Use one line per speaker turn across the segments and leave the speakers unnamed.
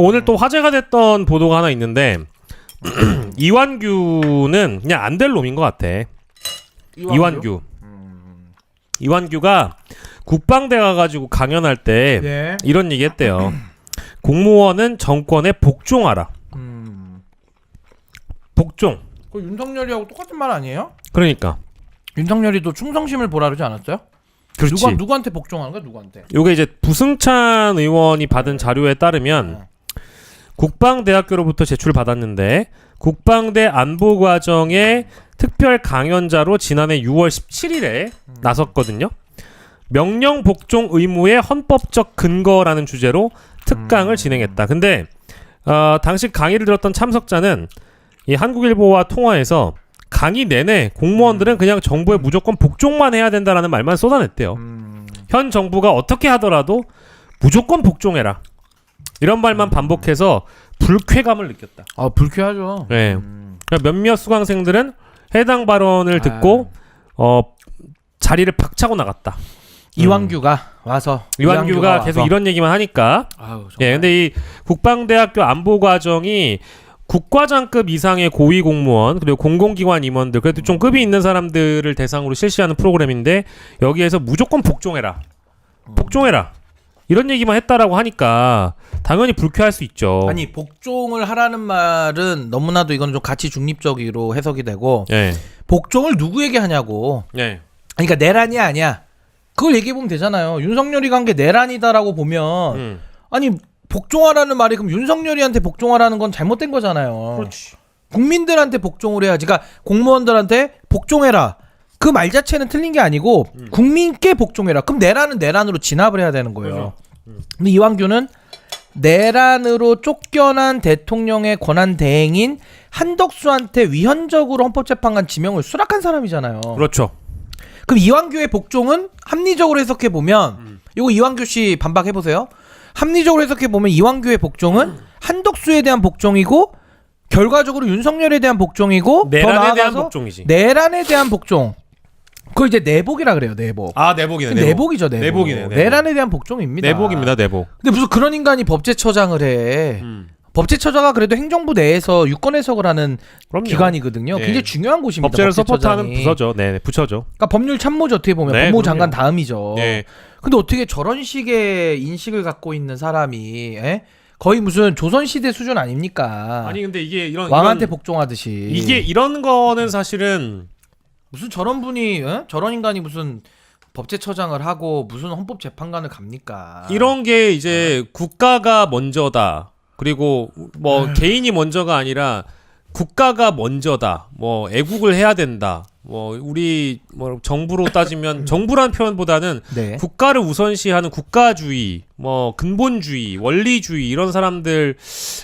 오늘 또 화제가 됐던 보도가 하나 있는데 이완규는 그냥 안 될 놈인 것 같아. 이완규. 이완규가 국방대 가가지고 강연할 때
예.
이런 얘기했대요. 공무원은 정권에 복종하라.
음.
복종.
그 윤석열이하고 똑같은 말 아니에요?
그러니까
윤석열이도 충성심을 보라 그러지 않았어요?
그렇지.
누가 누구한테 복종하는 거야? 누구한테?
요게 이제 부승찬 의원이 받은 자료에 따르면
어.
국방대학교로부터 제출받았는데 국방대 안보 과정의 특별 강연자로 지난해 6월 17일에 나섰거든요. 명령 복종 의무의 헌법적 근거라는 주제로 특강을
음.
진행했다. 근데 어, 당시 강의를 들었던 참석자는 이 한국일보와 통화에서 강의 내내 공무원들은 그냥 정부에 무조건 복종만 해야 된다라는 말만 쏟아냈대요.
음.
현 정부가 어떻게 하더라도 무조건 복종해라. 이런 말만 반복해서 불쾌감을 느꼈다.
아 불쾌하죠.
네.
음.
그러니까 몇몇 수강생들은 해당 발언을 듣고 어 자리를 박차고 나갔다.
이완규가 와서
이완규가 계속
와서.
이런 얘기만 하니까.
아유, 정말.
예, 근데 이 국방대학교 안보 과정이 국과장급 이상의 고위 공무원 그리고 공공기관 임원들 그래도 좀 급이 있는 사람들을 대상으로 실시하는 프로그램인데 여기에서 무조건 복종해라, 복종해라 이런 얘기만 했다라고 하니까 당연히 불쾌할 수 있죠.
아니 복종을 하라는 말은 너무나도 이건 좀 가치 중립적으로 해석이 되고
예,
복종을 누구에게 하냐고.
예,
그러니까 내란이 아니야. 그걸 얘기해 보면 되잖아요. 윤석열이 간 게 내란이다라고 보면
음,
아니 복종하라는 말이 그럼 윤석열이한테 복종하라는 건 잘못된 거잖아요.
그렇지.
국민들한테 복종을 해야지. 그러니까 공무원들한테 복종해라. 그 말 자체는 틀린 게 아니고
음.
국민께 복종해라. 그럼 내란은 내란으로 진압을 해야 되는 거예요.
그렇죠. 음.
근데 이완규는 내란으로 쫓겨난 대통령의 권한 대행인 한덕수한테 위헌적으로 헌법재판관 지명을 수락한 사람이잖아요.
그렇죠.
그럼 이완규의 복종은 합리적으로 해석해 보면
음.
이거 이완규 씨 반박해 보세요. 합리적으로 해석해 보면 이완규의 복종은 한덕수에 대한 복종이고 결과적으로 윤석열에 대한 복종이고 더
내란에 대한
나아가서
복종이지.
내란에 대한 복종. 그걸 이제 내복이라 그래요. 내복.
아 내복이네.
내복. 이죠 내복.
내복이네, 내복.
내란에 대한 복종입니다.
내복입니다. 내복.
근데 무슨 그런 인간이 법제처장을 해.
음.
법제처장가 그래도 행정부 내에서 유권 해석을 하는
그럼요.
기관이거든요.
네.
굉장히 중요한 곳입니다.
법제를
법제처장이.
서포트하는 부서죠. 네, 네, 부처죠.
그러니까 법률 참모죠 어떻게 보면
네,
법무부
그럼요.
장관 다음이죠.
네.
근데 어떻게 저런 식의 인식을 갖고 있는 사람이 에? 거의 무슨 조선 시대 수준 아닙니까?
아니 근데 이게 이런
왕한테
이런,
복종하듯이
이게 이런 거는 사실은
무슨 저런 분이 에? 저런 인간이 무슨 법제처장을 하고 무슨 헌법재판관을 갑니까?
이런 게 이제 국가가 먼저다. 그리고 뭐 개인이 먼저가 아니라 국가가 먼저다. 뭐 애국을 해야 된다. 뭐 우리 뭐 정부로 따지면 정부란 표현보다는
네.
국가를 우선시하는 국가주의, 뭐 근본주의, 원리주의 이런 사람들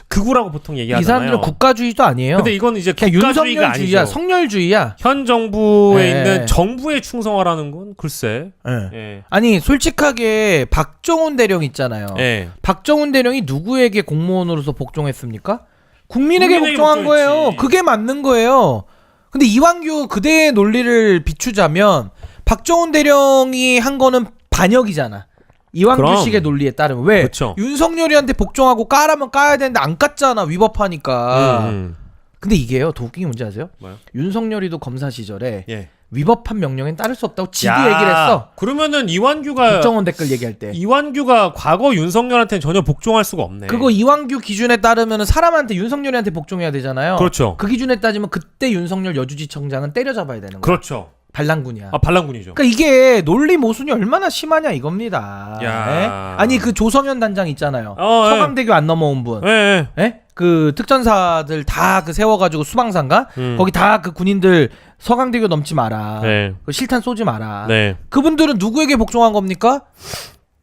극우라고 보통
이
얘기하잖아요.
사람들은 국가주의도 아니에요.
근데 이건 이제
그냥
국가주의가
윤석열주의야,
아니죠.
성렬주의야.
현 정부에
네.
있는 정부에 충성하라는 건 글쎄.
예.
예.
아니 솔직하게 박정훈 대령 있잖아요.
예.
박정훈 대령이 누구에게 공무원으로서 복종했습니까? 국민에게,
국민에게
복종한
복종했지.
거예요. 그게 맞는 거예요. 근데 이완규 그대의 논리를 비추자면 박정훈 대령이 한 거는 반역이잖아. 이완규
그럼.
식의 논리에 따르면 왜
그쵸.
윤석열이한테 복종하고 까라면 까야 되는데 안 깠잖아 위법하니까.
음, 음.
근데 이게요 더 웃긴 게 뭔지 아세요?
뭐요?
윤석열이도 검사 시절에
예.
위법한 명령엔 따를 수 없다고 지도
야,
얘기를 했어.
그러면은 이완규가
국정원 댓글 얘기할 때.
이완규가 과거 윤석열한테는 전혀 복종할 수가 없네.
그거 이완규 기준에 따르면 사람한테 윤석열이한테 복종해야 되잖아요.
그렇죠.
그 기준에 따지면 그때 윤석열 여주지청장은 때려잡아야 되는 거야.
그렇죠.
반란군이야.
아 반란군이죠.
그러니까 이게 논리 모순이 얼마나 심하냐 이겁니다.
야.
예? 아니 그 조성현 단장 있잖아요.
어, 예.
서강대교 안 넘어온 분.
예, 예.
예? 그 특전사들 다 그 세워가지고 수방산가
음.
거기 다 그 군인들 서강대교 넘지 마라.
네.
그 실탄 쏘지 마라.
네.
그분들은 누구에게 복종한 겁니까?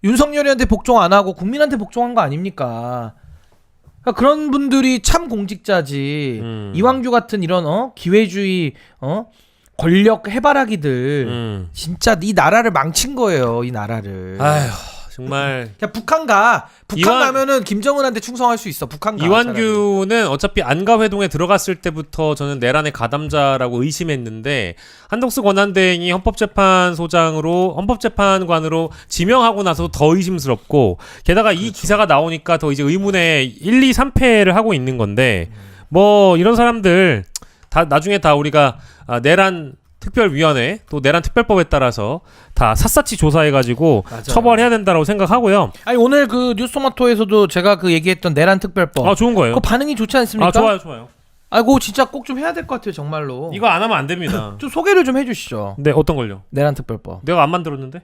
윤석열이한테 복종 안 하고 국민한테 복종한 거 아닙니까? 그러니까 그런 분들이 참 공직자지.
음.
이완규 같은 이런 어 기회주의 어 권력 해바라기들
음.
진짜 이 나라를 망친 거예요. 이 나라를.
아휴, 정말
그냥 북한 가. 북한
이완-
가면은 김정은한테 충성할 수 있어. 북한 가. 차라리.
이완규는 어차피 안가 회동에 들어갔을 때부터 저는 내란의 가담자라고 의심했는데 한덕수 권한대행이 헌법재판소장으로 헌법재판관으로 지명하고 나서 더 의심스럽고 게다가 이 기사가 나오니까 더 이제 의문의 1, 2, 3패를 하고 있는 건데 뭐 이런 사람들 다 나중에 다 우리가 아, 내란 특별위원회 또 내란 특별법에 따라서 다 샅샅이 조사해가지고
맞아요.
처벌해야 된다고 생각하고요.
아니 오늘 그 뉴스토마토에서도 제가 그 얘기했던 내란 특별법.
아 좋은 거예요.
그거 반응이 좋지 않습니까?
아 좋아요, 좋아요.
아이고 진짜 꼭 좀 해야 될 것 같아요 정말로.
이거 안 하면 안 됩니다.
좀 소개를 좀 해주시죠.
네 어떤 걸요?
내란 특별법.
내가 안 만들었는데?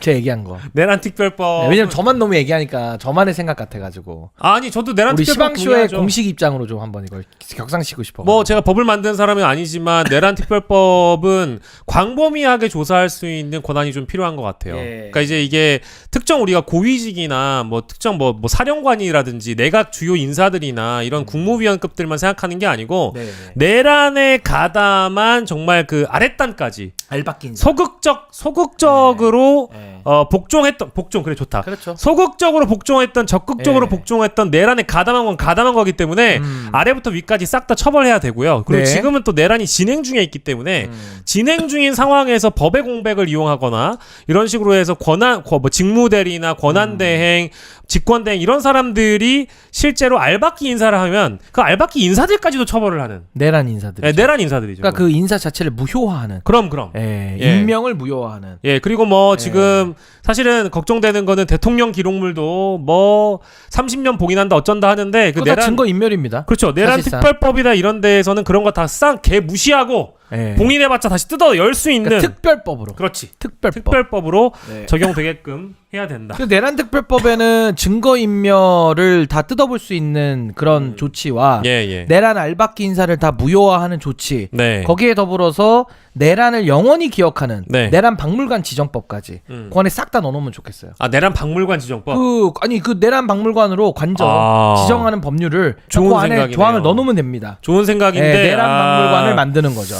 제 얘기한 거.
내란 특별법.
네, 왜냐면 저만 너무 얘기하니까 저만의 생각 같아가지고
아니 저도 내란
우리
특별법
시방쇼의
동의하죠.
공식 입장으로 좀 한번 이걸 격상시키고 싶어.
뭐 제가 법을 만든 사람은 아니지만 내란 특별법은 광범위하게 조사할 수 있는 권한이 좀 필요한 것 같아요.
예.
그러니까 이제 이게 특정 우리가 고위직이나 뭐 특정 뭐, 뭐 사령관이라든지 내각 주요 인사들이나 이런 국무위원급들만 생각하는 게 아니고
네.
내란에 가담한 정말 그 아랫단까지
알바낀.
소극적 소극적으로
네.
어 복종했던 복종 그래 좋다.
그렇죠.
소극적으로 복종했던 적극적으로
예.
복종했던 내란에 가담한 건 가담한 거기 때문에
음.
아래부터 위까지 싹 다 처벌해야 되고요. 그리고
네.
지금은 또 내란이 진행 중에 있기 때문에
음.
진행 중인 상황에서 법의 공백을 이용하거나 이런 식으로 해서 권한 거- 뭐 직무대리나 권한대행, 직권대행 이런 사람들이 실제로 알박기 인사를 하면 그 알박기 인사들까지도 처벌을 하는
내란 인사들.
네, 내란 인사들이죠.
그러니까 그 인사 자체를 무효화하는.
그럼 그럼.
예,
예.
임명을 무효화하는.
예, 그리고 뭐
예.
지금 사실은 걱정되는 거는 대통령 기록물도 뭐 30년 봉인한다 어쩐다 하는데 그
그거 다
내란
증거 인멸입니다.
그렇죠. 내란
사실상.
특별법이나 이런 데에서는 그런 거 다 싹 개 무시하고
예.
봉인해봤자 다시 뜯어 열 수 있는
그러니까 특별법으로.
그렇지.
특별법.
특별법으로
네.
적용되게끔 해야 된다.
그 내란 특별법에는 증거 인멸을 다 뜯어볼 수 있는 그런
음.
조치와
예, 예.
내란 알박기 인사를 다 무효화하는 조치.
네.
거기에 더불어서 내란을 영원히 기억하는
네.
내란 박물관 지정법까지
음.
그 안에 싹 다 넣어놓으면 좋겠어요.
아, 내란 박물관 지정법.
그 아니 그 내란 박물관으로 관정
아.
지정하는 법률을
좋은
그 안에
생각이네요.
조항을 넣어놓으면 됩니다.
좋은 생각인데
네, 내란
아,
박물관을 만드는 거죠.